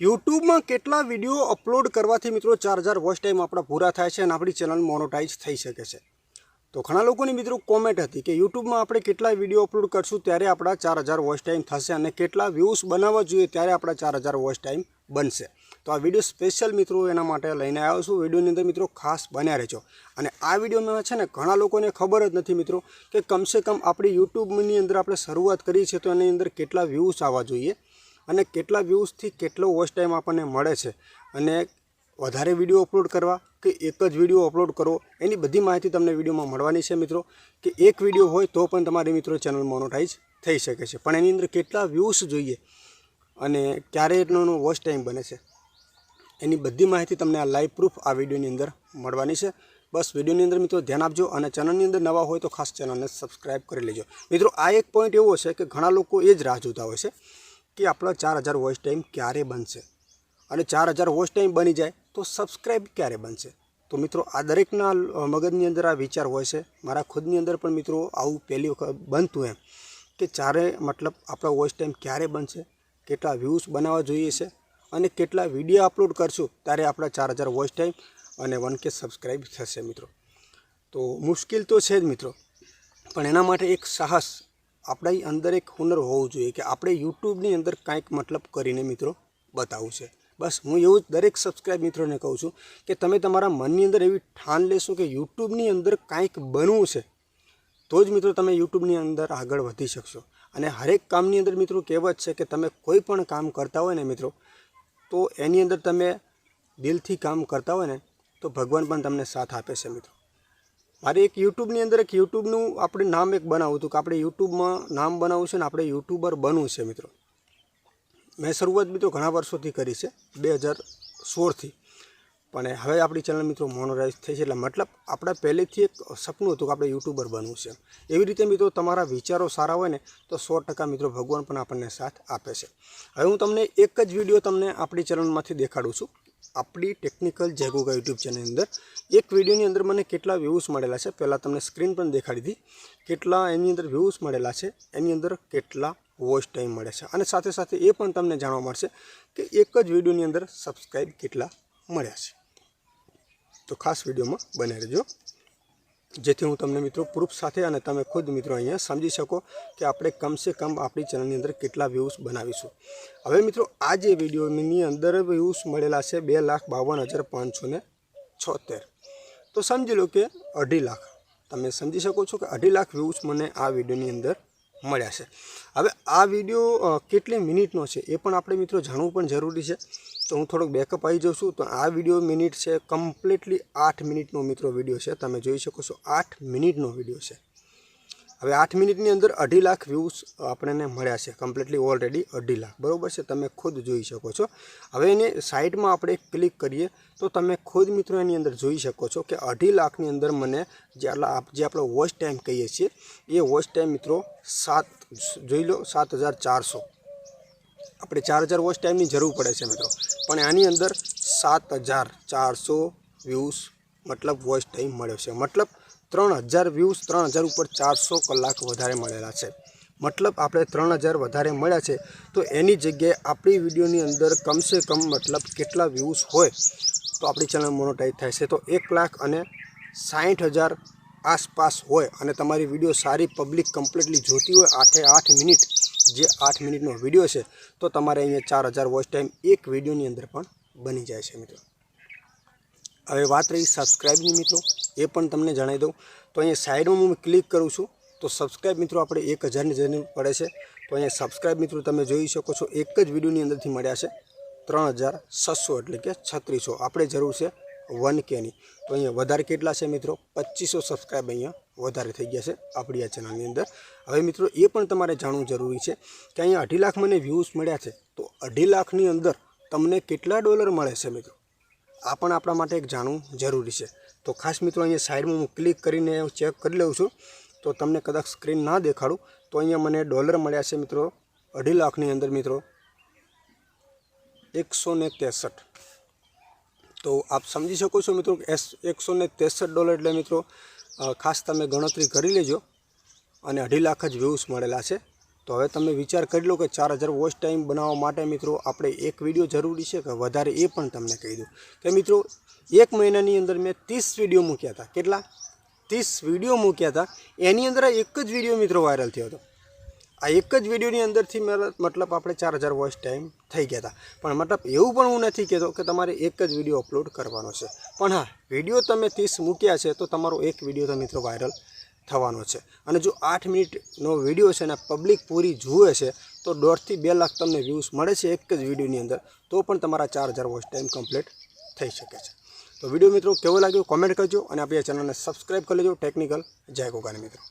યુટ્યુબમાં કેટલા video upload કરવાથી મિત્રો ચાર હજાર વોચ ટાઈમ આપણા પૂરા થાય છે અને આપણી ચેનલ મોનોટાઈઝ થઈ શકે છે. તો ઘણા લોકોની મિત્રો કોમેન્ટ હતી કે યુટ્યુબમાં આપણે કેટલા વીડિયો અપલોડ કરશું ત્યારે આપણા ચાર હજાર વોચ ટાઈમ થશે અને કેટલા વ્યૂઝ બનાવવા જોઈએ ત્યારે આપણા ચાર હજાર વોચ ટાઈમ બનશે. તો આ વીડિયો સ્પેશિયલ મિત્રો એના માટે લઈને આવ્યો છું. વિડીયોની અંદર મિત્રો ખાસ બન્યા રહેજો. અને આ વિડીયોમાં છે ને ઘણા લોકોને ખબર જ નથી મિત્રો કે કમસે કમ આપણી યુટ્યુબની અંદર આપણે શરૂઆત કરી છે તો એની અંદર કેટલા વ્યૂઝ આવવા જોઈએ. અને કેટલા વ્યૂઝથી કેટલો વોચ ટાઈમ આપણને મળે છે. અને વધારે વીડિયો અપલોડ કરવા કે એક જ વીડિયો અપલોડ કરવો, એની બધી માહિતી તમને વિડીયોમાં મળવાની છે મિત્રો. કે એક વીડિયો હોય તો પણ તમારી મિત્રો ચેનલ મોનોટાઈઝ થઈ શકે છે. પણ એની અંદર કેટલા વ્યૂઝ જોઈએ અને ક્યારે એનો વોચ ટાઈમ બને છે, એની બધી માહિતી તમને આ લાઈવ પ્રૂફ આ વિડીયોની અંદર મળવાની છે. બસ વિડીયોની અંદર મિત્રો ધ્યાન આપજો અને ચેનલની અંદર નવા હોય તો ખાસ ચેનલને સબસ્ક્રાઈબ કરી લેજો. મિત્રો આ એક પોઈન્ટ એવો છે કે ઘણા લોકો એ જ રાહ જોતા હોય છે. કે આપણા ચાર હજાર વોચ ટાઈમ ક્યારે બનશે? અને ચાર હજાર વોચ ટાઈમ બની જાય તો સબસ્ક્રાઈબ ક્યારે બનશે? તો મિત્રો, આ દરેકના મગજની અંદર આ વિચાર હોય છે. મારા ખુદની અંદર પણ મિત્રો આવું પહેલી વખત બનતું એમ કે ચારે મતલબ આપણા વોચ ટાઈમ ક્યારે બનશે, કેટલા વ્યૂઝ બનાવવા જોઈએ છે અને કેટલા વીડિયો અપલોડ કરશું ત્યારે આપણા ચાર હજાર વોચ ટાઈમ અને વન કે સબસ્ક્રાઈબ થશે મિત્રો. તો મુશ્કેલ તો છે જ મિત્રો, પણ એના માટે એક સાહસ આપણા અંદર એક હુનર હોવું જોઈએ કે આપણે યુટ્યુબની અંદર કાંઈક મતલબ કરીને મિત્રો બતાવવું છે. બસ, હું એવું જ દરેક સબસ્ક્રાઈબ મિત્રોને કહું છું કે તમે તમારા મનની અંદર એવી ઠાન લેશો કે યુટ્યુબની અંદર કાંઈક બનવું છે, તો જ મિત્રો તમે યુટ્યુબની અંદર આગળ વધી શકશો. અને હરેક કામની અંદર મિત્રો કહેવત છે કે તમે કોઈ પણ કામ કરતા હોય ને મિત્રો, તો એની અંદર તમે દિલથી કામ કરતા હોય ને, તો ભગવાન પણ તમને સાથ આપે છે મિત્રો. મારે એક યુટ્યુબની અંદર એક યુટ્યુબનું આપણે નામ એક બનાવવું હતું કે આપણે યુટ્યુબમાં નામ બનાવવું છે ને આપણે યુટ્યુબર બનવું છે મિત્રો. મેં શરૂઆત મિત્રો ઘણા વર્ષોથી કરી છે, બે હજાર સોળથી. પણ હવે આપણી ચેનલ મિત્રો મોનોરાઇઝ થઈ છે એટલે મતલબ આપણે પહેલેથી એક સપનું હતું કે આપણે યુટ્યુબર બનવું છે એવી રીતે મિત્રો તમારા વિચારો સારા હોય ને તો સો મિત્રો ભગવાન પણ આપણને સાથ આપે છે. હવે હું તમને એક જ વીડિયો તમને આપણી ચેનલમાંથી દેખાડું છું. આપણી ટેકનિકલ જેગોગા યુટ્યુબ ચેનલની અંદર. એક વિડીયોની અંદર મને કેટલા વ્યૂઝ મળેલા છે? પહેલાં તમને સ્ક્રીન પણ દેખાડી હતી કેટલા એની અંદર વ્યૂઝ મળેલા છે? એની અંદર કેટલા વોચ ટાઈમ મળે છે? અને સાથે સાથે એ પણ તમને જાણવા મળશે કે એક જ વિડીયોની અંદર સબસ્ક્રાઈબ કેટલા મળ્યા છે. તો ખાસ વિડીયોમાં બને રહેજો. જેથી હું તમને મિત્રો પ્રૂફ સાથે અને તમે ખુદ મિત્રો અહીંયા સમજી શકો કે આપણે કમસે કમ આપણી ચેનલની અંદર કેટલા વ્યૂઝ બનાવીશું. હવે મિત્રો, આ જે વિડીયોની અંદર વ્યૂઝ મળેલા છે બે લાખ બાવન હજાર પાંચસો ને છોતેર. તો સમજી લો કે અઢી લાખ. તમે સમજી શકો છો કે અઢી લાખ વ્યૂઝ મને આ વિડીયોની અંદર મળ્યા છે. હવે આ વીડિયો કેટલી મિનિટનો છે એ પણ આપણે મિત્રો જાણવું પણ જરૂરી છે. તો હું થોડોક બેકઅપ આવી જાઉં છું. તો આ વીડિયો મિનિટ છે કમ્પ્લીટલી આઠ મિનિટનો મિત્રો વીડિયો છે. તમે જોઈ શકો છો, આઠ મિનિટનો વીડિયો છે. હવે આઠ મિનિટની અંદર અઢી લાખ વ્યૂઝ આપણને મળ્યા છે કમ્પ્લીટલી ઓલરેડી અઢી લાખ. બરાબર છે? તમે ખુદ જોઈ શકો છો. હવે એને સાઈડમાં આપણે ક્લિક કરીએ તો તમે ખુદ મિત્રો એની અંદર જોઈ શકો છો કે અઢી લાખની અંદર મને જે જે આપણો વોચ ટાઈમ કહીએ છીએ, એ વોચ ટાઈમ મિત્રો સાત, જોઈ લો, સાત હજાર ચારસો. આપણે ચાર હજાર વોચ ટાઈમની જરૂર પડે છે મિત્રો. પણ આની અંદર સાત હજાર ચારસો વ્યૂઝ મતલબ વોચ ટાઈમ મળ્યો છે. મતલબ ત્રણ હજાર વ્યૂઝ ત્રણ હજાર ઉપર ચારસો કલાક વધારે મળેલા છે. મતલબ આપણે ત્રણ હજાર વધારે મળ્યા છે, તો એની જગ્યાએ આપણી વિડીયોની અંદર કમસે કમ મતલબ કેટલા વ્યૂઝ હોય તો આપણી ચેનલ મોનોટાઈઝ થાય છે. તો એક લાખ અને સાઠ હજાર આસપાસ હોય અને તમારી વીડિયો સારી પબ્લિક કમ્પ્લીટલી જોતી હોય આઠે આઠ મિનિટ, જે આઠ મિનિટનો વીડિયો છે, તો તમારે અહીંયા ચાર હજાર વોચ ટાઈમ એક વિડીયોની અંદર પણ બની જાય છે મિત્રો. હવે વાત રહી સબસ્ક્રાઈબની મિત્રો. એ પણ તમને જણાવી દઉં. તો અહીંયા સાઈડમાં હું ક્લિક કરું છું. તો સબસ્ક્રાઈબ મિત્રો આપણે એક હજારની જરૂર પડે છે. તો અહીંયા સબસ્ક્રાઈબ મિત્રો તમે જોઈ શકો છો, એક જ વિડીયોની અંદરથી મળ્યા છે. ત્રણ હજાર છસો એટલે કે છત્રીસો. આપણે જરૂર છે વન કેની. તો અહીંયા વધારે કેટલા છે મિત્રો? પચીસો સબસ્ક્રાઈબ અહીંયા વધારે થઈ ગયા છે આપણી આ ચેનલની અંદર. હવે મિત્રો, એ પણ તમારે જાણવું જરૂરી છે કે અહીંયા અઢી લાખ મને વ્યૂઝ મળ્યા છે. તો અઢી લાખની અંદર તમને કેટલા ડોલર મળે છે મિત્રો? આ પણ આપણા માટે એક જાણવું જરૂરી છે. તો ખાસ મિત્રો અહીંયા સાઈડમાં હું ક્લિક કરીને ચેક કરી લઉં છું. તો તમને કદાચ સ્ક્રીન ના દેખાડું. તો અહીંયા મને ડોલર મળ્યા છે મિત્રો અઢી લાખની અંદર મિત્રો. એકસો ને તેસઠ તો આપ સમજી શકો છો મિત્રો એસ એકસો ને તેસઠ ડોલર એટલે મિત્રો ખાસ તમે ગણતરી કરી લેજો અને અઢી લાખ જ વ્યૂઝ મળેલા છે. તો હવે તમે વિચાર કરી લો કે ચાર હજાર વોચ ટાઈમ બનાવવા માટે મિત્રો આપણે એક વીડિયો જરૂરી છે કે વધારે એ પણ તમને કહી દઉં. કે મિત્રો, એક મહિનાની અંદર મેં ત્રીસ વીડિયો મૂક્યા હતા. કેટલા? ત્રીસ વીડિયો મૂક્યા હતા. એની અંદર એક જ વીડિયો મિત્રો વાયરલ થયો હતો. આ એક જ વિડીયોની અંદરથી મતલબ આપણે ચાર હજાર વોચ ટાઈમ થઈ ગયા હતા. પણ મતલબ એવું પણ હું નથી કહેતો કે તમારે એક જ વીડિયો અપલોડ કરવાનો છે. પણ હા, વીડિયો તમે ત્રીસ મૂક્યા છે તો તમારો એક વીડિયો તો મિત્રો વાયરલ થવાનો છે. અને જો આઠ મિનિટનો વીડિયો છે ને પબ્લિક પૂરી જુએ છે, તો દોઢથી બે લાખ તમને વ્યૂઝ મળે છે એક જ વિડીયોની અંદર. તો પણ તમારા ચાર હજાર વોચ ટાઈમ કમ્પ્લીટ થઈ શકે છે. તો વીડિયો મિત્રો કેવો લાગ્યો? કોમેન્ટ કરજો અને આપણી ચેનલને સબસ્ક્રાઈબ કરી લેજો. ટેકનિકલ જય ગોગાની મિત્રો.